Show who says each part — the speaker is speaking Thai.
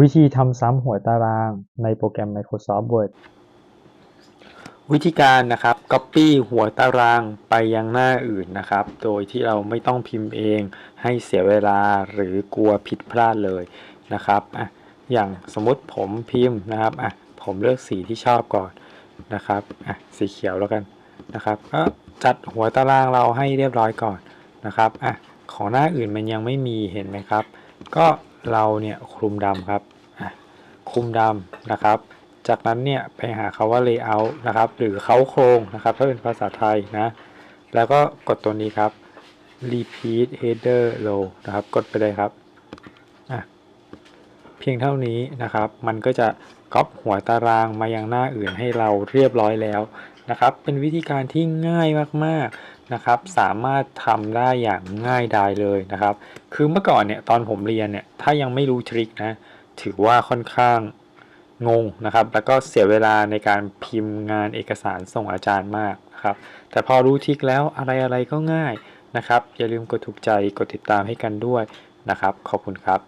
Speaker 1: วิธีทำซ้ำหัวตารางในโปรแกรม Microsoft Word
Speaker 2: วิธีการนะครับ Copy หัวตารางไปยังหน้าอื่นนะครับ โดยที่เราไม่ต้องพิมพ์เองให้เสียเวลาหรือกลัวผิดพลาดเลยนะครับอะอย่างสมมติผมพิมพ์นะครับอะผมเลือกสีที่ชอบก่อนนะครับอะสีเขียวแล้วกันนะครับก็จัดหัวตารางเราให้เรียบร้อยก่อนนะครับอะของหน้าอื่นมันยังไม่มีเห็นไหมครับ ก็ เราเนี่ยคลุมดำครับคลุมดำนะครับ จากนั้นเนี่ยไปหาคาว่า layout นะครับ หรือเขาโครงนะครับถ้าเป็นภาษาไทยนะ แล้วก็กดตัวนี้ครับ repeat header row นะครับ กดไปเลยครับเพียงเท่านี้นะครับ มันก็จะก๊อปหัวตารางมายังหน้าอื่นให้เราเรียบร้อยแล้ว นะครับ เป็นวิธีการที่ง่ายมากๆนะครับ สามารถทำได้อย่างง่ายดายเลยนะครับ คือเมื่อก่อนเนี่ยตอนผมเรียนเนี่ยถ้ายังไม่รู้ทริคนะถือว่าค่อนข้างงงนะครับ แล้วก็เสียเวลาในการพิมพ์งานเอกสารส่งอาจารย์มากนะครับ แต่พอรู้ทริกแล้วอะไรอะไรก็ง่ายนะครับ อย่าลืมกดถูกใจกดติดตามให้กันด้วยนะครับ ขอบคุณครับ